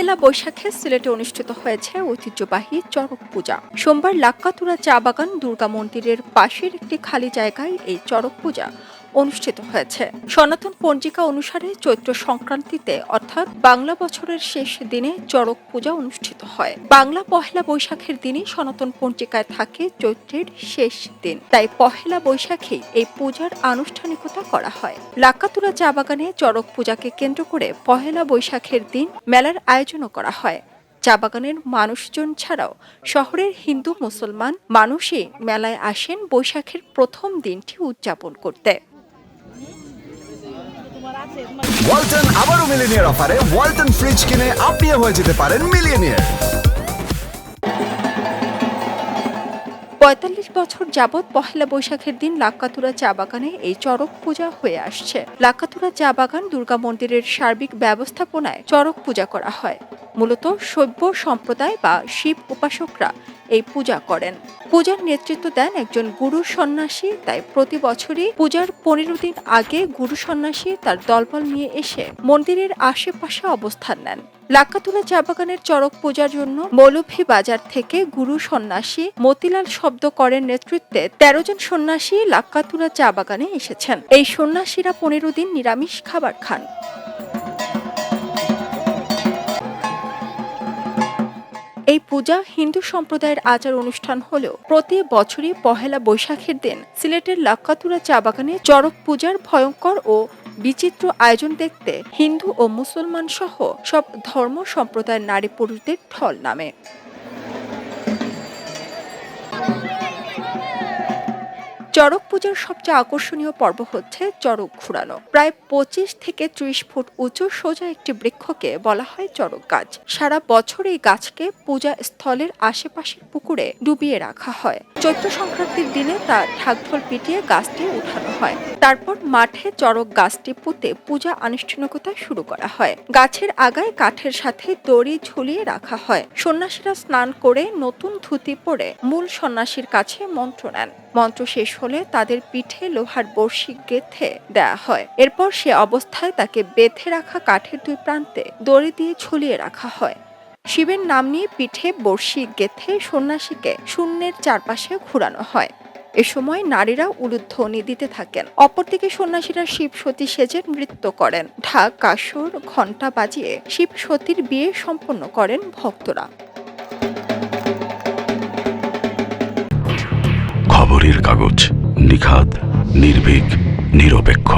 পহেলা বৈশাখে সিলেটে অনুষ্ঠিত হয়েছে ঐতিহ্যবাহী চড়ক পূজা। সোমবার লাক্কাতুরা চা বাগান দুর্গা মন্দিরের পাশের একটি খালি জায়গায় এই চড়ক পূজা। অনুষ্ঠিত হয়েছে। সনাতন পঞ্জিকা অনুসারে চৈত্র সংক্রান্তিতে, অর্থাৎ বাংলা বছরের শেষ দিনে চড়ক পূজা অনুষ্ঠিত হয়। বাংলা পহেলা বৈশাখের দিনই সনাতন পঞ্জিকায় থাকে চৈত্রের শেষ দিন। তাই পহেলা বৈশাখেই এই পূজার আনুষ্ঠানিকতা করা হয়। লাক্কাতুরা চা বাগানে চড়ক পূজাকে কেন্দ্র করে পহেলা বৈশাখের দিন মেলার আয়োজনও করা হয়। চা বাগানের মানুষজন ছাড়াও শহরের হিন্দু মুসলমান মানুষই মেলায় আসেন বৈশাখের প্রথম দিনটি উদযাপন করতে। ওয়ালটন আবারও মিলিনিয়ার অফারে ওয়ালটন ফ্রিজ কিনে আপনিও হয়ে যেতে পারেন মিলিয়নিয়ার। পঁয়তাল্লিশ বছর যাবৎ পহেলা বৈশাখের দিন লাক্কাতুরা চা বাগানে এই চড়ক পূজা হয়ে আসছে। লাক্কাতুরা চা বাগান দুর্গা মন্দিরের সার্বিক ব্যবস্থাপনায় চড়ক পূজা করা হয়। মূলত শৈব সম্প্রদায় বা শিব উপাসকরা এই পূজা করেন। পূজার নেতৃত্ব দেন একজন গুরু সন্ন্যাসী, তাই প্রতি বছরই পূজার পনেরো দিন আগে গুরু সন্ন্যাসী তার দলবল নিয়ে এসে মন্দিরের আশেপাশে অবস্থান নেন। লাক্কাতুলা চা বাগানের চড়ক পূজার জন্য মৌলভী বাজার থেকে গুরু সন্ন্যাসী মতিলাল শব্দ করেন নেতৃত্বে তেরো জন সন্ন্যাসী লাক্কাতুলা চা বাগানে এসেছেন। এই সন্ন্যাসীরা পনেরো দিন নিরামিষ খাবার খান। এই পূজা হিন্দু সম্প্রদায়ের আচার অনুষ্ঠান হলেও প্রতি বছরই পহেলা বৈশাখের দিন সিলেটের লাক্কাতুরা চা বাগানে চরক পূজার ভয়ঙ্কর ও বিচিত্র আয়োজন দেখতে হিন্দু ও মুসলমান সহ সব ধর্ম সম্প্রদায়ের নারী পুরুষদের ঢল নামে। চড়ক পূজার সবচেয়ে আকর্ষণীয় পর্ব হচ্ছে চড়ক ঘুরানো। প্রায় পঁচিশ থেকে ত্রিশ ফুট উঁচু সোজা একটি বৃক্ষকে বলা হয় চড়ক গাছ। সারা বছর এই গাছকে পূজা স্থলের আশেপাশের পুকুরে ডুবিয়ে রাখা হয়। চৈত্র সংক্রান্তির দিনে তা ঢাকঢোল পিটিয়ে গাছটি উঠানো হয়। তারপর মাঠে চড়ক গাছটি পুঁতে পূজা আনুষ্ঠানিকতা শুরু করা হয়। গাছের আগায় কাঠের সাথে দড়ি ঝুলিয়ে রাখা হয়। সন্ন্যাসীরা স্নান করে নতুন ধুতি পরে মূল সন্ন্যাসীর কাছে মন্ত্র নেন। মন্ত্র শেষ হলে তাদের পিঠে লোহার বড়শি গেথে দেয়া হয়। এরপর সে অবস্থায় তাকে বেঁধে রাখা কাঠের দুই প্রান্তে দড়ি দিয়ে ঝুলিয়ে রাখা হয়। শিবের নাম নিয়ে পিঠে, বড়শি, গেথে, সন্ন্যাসীকে শূন্যের চারপাশে ঘুরানো হয়। এ সময় নারীরা উলুধ্বনি দিতে থাকেন। অপরদিকে সন্ন্যাসীরা শিব সতী সেজে নৃত্য করেন। ঢাক কাসুর ঘণ্টা বাজিয়ে শিব সতীর বিয়ে সম্পন্ন করেন ভক্তরা। খবরের কাগজ নিখাত নির্ভীক, নিরপেক্ষ।